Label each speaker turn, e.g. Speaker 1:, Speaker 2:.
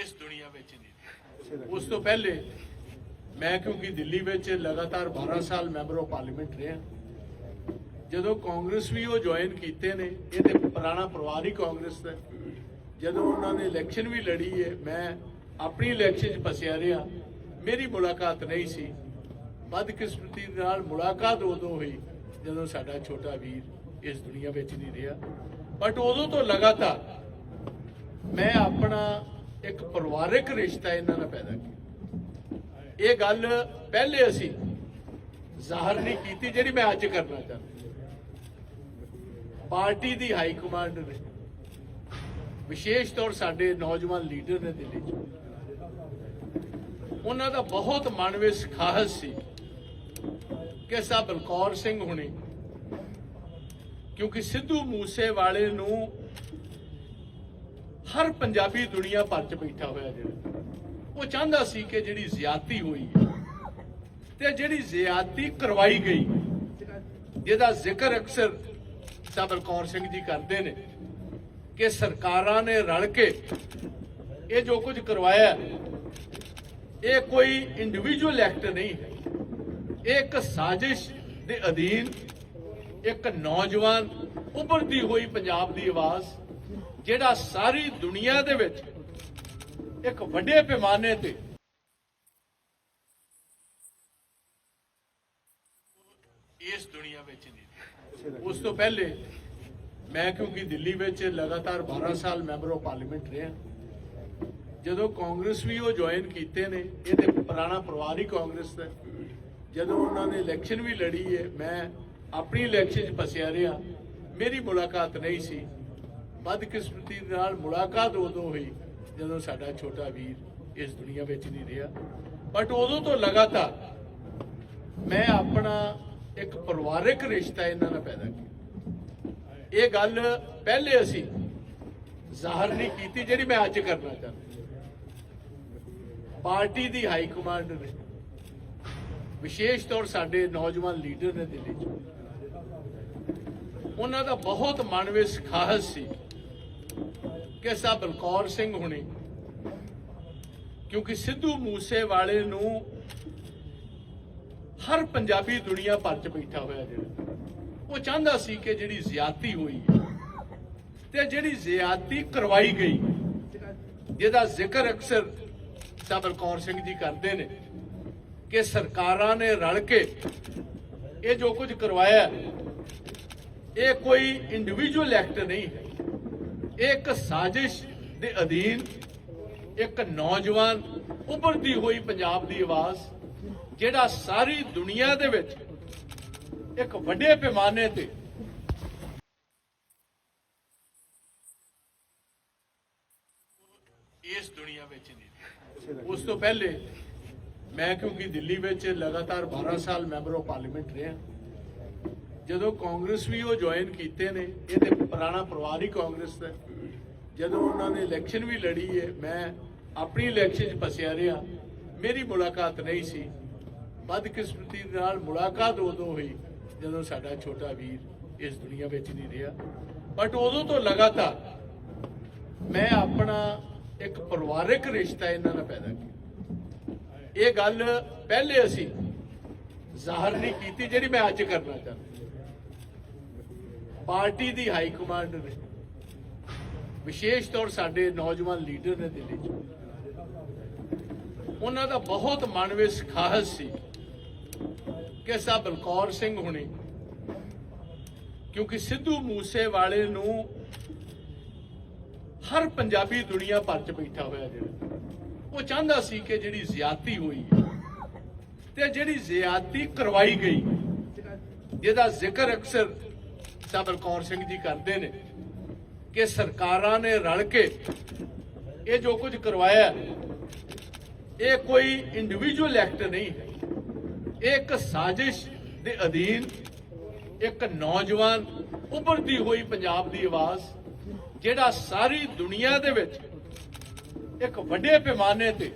Speaker 1: ਇਸ ਦੁਨੀਆ ਵਿੱਚ ਨਹੀਂ ਉਸ ਤੋਂ ਪਹਿਲੇ ਮੈਂ ਕਿਉਂਕਿ ਦਿੱਲੀ ਵਿੱਚ ਲਗਾਤਾਰ 12 ਸਾਲ ਮੈਂਬਰ ਆਫ ਪਾਰਲੀਮੈਂਟ ਰਿਹਾ। ਜਦੋਂ ਕਾਂਗਰਸ ਵੀ ਉਹ ਜੁਆਇਨ ਕੀਤੇ ਨੇ, ਇਹ ਤੇ ਪੁਰਾਣਾ ਪਰਿਵਾਰ ਹੀ ਕਾਂਗਰਸ ਦਾ। ਜਦੋਂ ਉਹਨਾਂ ਨੇ ਇਲੈਕਸ਼ਨ ਵੀ ਲੜੀ ਹੈ ਮੈਂ ਆਪਣੀ ਇਲੈਕਸ਼ਨ 'ਚ ਫਸਿਆ ਰਿਹਾ। ਮੇਰੀ ਮੁਲਾਕਾਤ ਨਹੀਂ ਸੀ। ਬਦਕਿਸਮਤੀ ਨਾਲ ਮੁਲਾਕਾਤ ਉਦੋਂ ਹੋਈ ਜਦੋਂ ਸਾਡਾ ਛੋਟਾ ਵੀਰ ਇਸ ਦੁਨੀਆ ਵਿੱਚ ਨਹੀਂ ਰਿਹਾ। ਬਟ ਉਦੋਂ ਤੋਂ ਲਗਾਤਾਰ ਮੈਂ ਆਪਣਾ ਇੱਕ ਪਰਿਵਾਰਕ ਰਿਸ਼ਤਾ ਇਹਨਾਂ ਨਾਲ ਪੈਦਾ ਕੀਤਾ। ਇਹ ਗੱਲ ਪਹਿਲੇ ਅਸੀਂ ਜ਼ਾਹਰ ਨਹੀਂ ਕੀਤੀ, ਜਿਹੜੀ ਮੈਂ ਅੱਜ ਕਰਨਾ ਚਾਹੁੰਦਾ। ਪਾਰਟੀ ਦੀ ਹਾਈ ਕਮਾਂਡ ਨੇ। ਵਿਸ਼ੇਸ਼ ਤੌਰ ਸਾਡੇ ਨੌਜਵਾਨ ਲੀਡਰ ਨੇ ਦਿੱਲੀ 'ਚ। ਉਹਨਾਂ ਦਾ ਬਹੁਤ ਮਨ ਵਿੱਚ ਖਾਹਸ ਸੀ ਕਿ ਸਾਹਿਬ ਬਲਕੌਰ ਸਿੰਘ ਹੁਣੀ, ਕਿਉਂਕਿ ਸਿੱਧੂ ਮੂਸੇ ਵਾਲੇ ਨੂੰ ਹਰ ਪੰਜਾਬੀ ਦੁਨੀਆ ਭਰ ਚ ਬੈਠਾ ਹੋਇਆ ਜਿਹੜਾ। ਉਹ ਚਾਹੁੰਦਾ ਸੀ ਕਿ ਜਿਹੜੀ ਜ਼ਿਆਦਤੀ ਹੋਈ ਤੇ ਜਿਹੜੀ ਜ਼ਿਆਦਤੀ ਕਰਵਾਈ ਗਈ ਜਿਹਦਾ ਜ਼ਿਕਰ ਅਕਸਰ ਸਾਹਿਬ ਸਿੰਘ ਜੀ ਕਰਦੇ ਨੇ ਕਿ ਸਰਕਾਰਾਂ ਨੇ ਰਲ ਕੇ ਇਹ ਜੋ ਕੁਝ ਕਰਵਾਇਆ, ਇਹ ਕੋਈ ਇੰਡੀਵਿਜੂਅਲ ਐਕਟ ਨਹੀਂ ਹੈ। ਇਹ ਇੱਕ ਸਾਜ਼ਿਸ਼ ਦੇ ਅਧੀਨ ਇੱਕ ਨੌਜਵਾਨ ਉਭਰਦੀ ਹੋਈ ਪੰਜਾਬ ਦੀ ਆਵਾਜ਼ ਜਿਹੜਾ ਸਾਰੀ ਦੁਨੀਆ ਦੇ ਵਿੱਚ ਇੱਕ ਵੱਡੇ ਪੈਮਾਨੇ ਤੇ ਇਸ ਦੁਨੀਆ ਵਿੱਚ ਨਹੀਂ ਉਸ ਤੋਂ ਪਹਿਲੇ ਮੈਂ ਕਿਉਂਕਿ ਦਿੱਲੀ ਵਿੱਚ ਲਗਾਤਾਰ 12 ਸਾਲ ਮੈਂਬਰ ਆਫ ਪਾਰਲੀਮੈਂਟ ਰਿਹਾ। ਜਦੋਂ ਕਾਂਗਰਸ ਵੀ ਉਹ ਜੁਆਇਨ ਕੀਤੇ ਨੇ, ਇਹ ਤੇ ਪੁਰਾਣਾ ਪਰਿਵਾਰ ਹੀ ਕਾਂਗਰਸ ਦਾ। ਜਦੋਂ ਉਹਨਾਂ ਨੇ ਇਲੈਕਸ਼ਨ ਵੀ ਲੜੀ ਹੈ, ਮੈਂ ਆਪਣੀ ਇਲੈਕਸ਼ਨ 'ਚ ਫਸਿਆ ਰਿਹਾ। ਮੇਰੀ ਮੁਲਾਕਾਤ ਨਹੀਂ ਸੀ। ਬਦਕਿਸਮਤੀ ਨਾਲ ਮੁਲਾਕਾਤ ਉਦੋਂ ਹੋਈ ਜਦੋਂ ਸਾਡਾ ਛੋਟਾ ਵੀਰ ਇਸ ਦੁਨੀਆ ਵਿੱਚ ਨਹੀਂ ਰਿਹਾ। ਬਟ ਉਦੋਂ ਤੋਂ ਲਗਾਤਾਰ ਮੈਂ ਆਪਣਾ ਇੱਕ ਪਰਿਵਾਰਿਕ ਰਿਸ਼ਤਾ ਇਹਨਾਂ ਨਾਲ ਪੈਦਾ ਕੀਤਾ। ਇਹ ਗੱਲ ਪਹਿਲੇ ਅਸੀਂ ਜ਼ਾਹਰ ਨਹੀਂ ਕੀਤੀ, ਜਿਹੜੀ ਮੈਂ ਅੱਜ ਕਰਨਾ ਚਾਹੁੰਦਾ ਪਾਰਟੀ ਦੀ ਹਾਈ ਕਮਾਂਡ ਨੇ ਵਿਸ਼ੇਸ਼ ਤੌਰ ਸਾਡੇ ਨੌਜਵਾਨ ਲੀਡਰ ਨੇ ਦਿੱਲੀ 'ਚ। ਉਹਨਾਂ ਦਾ ਬਹੁਤ ਮਨ ਵਿੱਚ ਖਾਹਸ ਸੀ ਕਿ ਸਾਹਿਬ ਬਲਕੌਰ ਸਿੰਘ ਹੁਣੀ। ਕਿਉਂਕਿ ਸਿੱਧੂ ਮੂਸੇ ਵਾਲੇ ਨੂੰ ਹਰ ਪੰਜਾਬੀ ਦੁਨੀਆ ਭਰ ਚ ਬੈਠਾ ਹੋਇਆ ਜਿਹੜਾ, ਉਹ ਚਾਹੁੰਦਾ ਸੀ ਕਿ ਜਿਹੜੀ ਜ਼ਿਆਦਤੀ ਹੋਈ ਤੇ ਜਿਹੜੀ ਜ਼ਿਆਦਤੀ ਕਰਵਾਈ ਗਈ, ਜਿਹਦਾ ਜ਼ਿਕਰ ਅਕਸਰ ਸਾਹਿਬ ਬਲਕੌਰ ਸਿੰਘ ਜੀ ਕਰਦੇ ਨੇ ਕਿ ਸਰਕਾਰਾਂ ਨੇ ਰਲ ਕੇ ਇਹ ਜੋ ਕੁਝ ਕਰਵਾਇਆ, ਇਹ ਕੋਈ ਇੰਡੀਵਿਜੂਅਲ ਐਕਟ ਨਹੀਂ ਹੈ। ਇਹ ਇੱਕ ਸਾਜ਼ਿਸ਼ ਦੇ ਅਧੀਨ ਇੱਕ ਨੌਜਵਾਨ ਉੱਭਰਦੀ ਹੋਈ ਪੰਜਾਬ ਦੀ ਆਵਾਜ਼, ਜਿਹੜਾ ਸਾਰੀ ਦੁਨੀਆ ਦੇ ਵਿੱਚ ਇੱਕ ਵੱਡੇ ਪੈਮਾਨੇ ਤੇ ਇਸ ਦੁਨੀਆ ਵਿੱਚ ਨਹੀਂ ਉਸ ਤੋਂ ਪਹਿਲੇ ਮੈਂ ਕਿਉਂਕਿ ਦਿੱਲੀ ਵਿੱਚ ਲਗਾਤਾਰ 12 ਸਾਲ ਮੈਂਬਰ ਆਫ ਪਾਰਲੀਮੈਂਟ ਰਿਹਾ। ਜਦੋਂ ਕਾਂਗਰਸ ਵੀ ਉਹ ਜੁਆਇਨ ਕੀਤੇ ਨੇ, ਇਹ ਤੇ ਪੁਰਾਣਾ ਪਰਿਵਾਰ ਹੀ ਕਾਂਗਰਸ ਦਾ ਜਦੋਂ ਉਹਨਾਂ ਨੇ ਇਲੈਕਸ਼ਨ ਵੀ ਲੜੀ ਹੈ, ਮੈਂ ਆਪਣੀ ਇਲੈਕਸ਼ਨ 'ਚ ਫਸਿਆ ਰਿਹਾ। ਮੇਰੀ ਮੁਲਾਕਾਤ ਨਹੀਂ ਸੀ। ਬਦਕਿਸਮਤੀ ਨਾਲ ਮੁਲਾਕਾਤ ਉਦੋਂ ਹੋਈ, ਜਦੋਂ ਸਾਡਾ ਛੋਟਾ ਵੀਰ ਇਸ ਦੁਨੀਆ ਵਿੱਚ ਨਹੀਂ ਰਿਹਾ। ਬਟ ਉਦੋਂ ਤੋਂ ਲਗਾਤਾਰ ਮੈਂ ਆਪਣਾ ਇੱਕ ਪਰਿਵਾਰਕ ਰਿਸ਼ਤਾ ਇਹਨਾਂ ਨਾਲ ਪੈਦਾ ਕੀਤਾ। ਇਹ ਗੱਲ ਪਹਿਲੇ ਅਸੀਂ ਜ਼ਾਹਰ ਨਹੀਂ ਕੀਤੀ, ਜਿਹੜੀ ਮੈਂ ਅੱਜ ਕਰਨਾ ਚਾਹੁੰਦਾ। ਪਾਰਟੀ ਦੀ ਹਾਈ ਕਮਾਂਡ ਨੇ। ਵਿਸ਼ੇਸ਼ ਤੌਰ ਸਾਡੇ ਨੌਜਵਾਨ ਲੀਡਰ ਨੇ ਦਿੱਲੀ 'ਚ। ਉਹਨਾਂ ਦਾ ਬਹੁਤ ਮਨ ਵਿੱਚ ਖਾਹਸ ਸੀ ਕਿ ਸਾਹਿਬ ਬਲਕੌਰ ਸਿੰਘ ਹੁਣੇ, ਕਿਉਂਕਿ ਸਿੱਧੂ ਮੂਸੇ ਵਾਲੇ ਨੂੰ ਹਰ ਪੰਜਾਬੀ ਦੁਨੀਆ ਭਰ ਚ ਬੈਠਾ ਹੋਇਆ ਜਿਹੜਾ, ਉਹ ਚਾਹੁੰਦਾ ਸੀ ਕਿ ਜਿਹੜੀ ਜ਼ਿਆਦਤੀ ਹੋਈ ਤੇ ਜਿਹੜੀ ਜ਼ਿਆਦਤੀ ਕਰਵਾਈ ਗਈ, ਜਿਹਦਾ ਜ਼ਿਕਰ ਅਕਸਰ ਸਾਹਿਬ ਬਲਕੌਰ ਸਿੰਘ ਜੀ ਕਰਦੇ ਨੇ ਕਿ ਸਰਕਾਰਾਂ ਨੇ ਰਲ ਕੇ ਇਹ ਜੋ ਕੁਝ ਕਰਵਾਇਆ ਇਹ ਕੋਈ ਇੰਡੀਵਿਜੂਅਲ ਐਕਟ ਨਹੀਂ ਹੈ। ਇਹ ਇੱਕ ਸਾਜ਼ਿਸ਼ ਦੇ ਅਧੀਨ ਇੱਕ ਨੌਜਵਾਨ ਉੱਭਰਦੀ ਹੋਈ ਪੰਜਾਬ ਦੀ ਆਵਾਜ਼, ਜਿਹੜਾ ਸਾਰੀ ਦੁਨੀਆ ਦੇ ਵਿੱਚ ਇੱਕ ਵੱਡੇ ਪੈਮਾਨੇ ਤੇ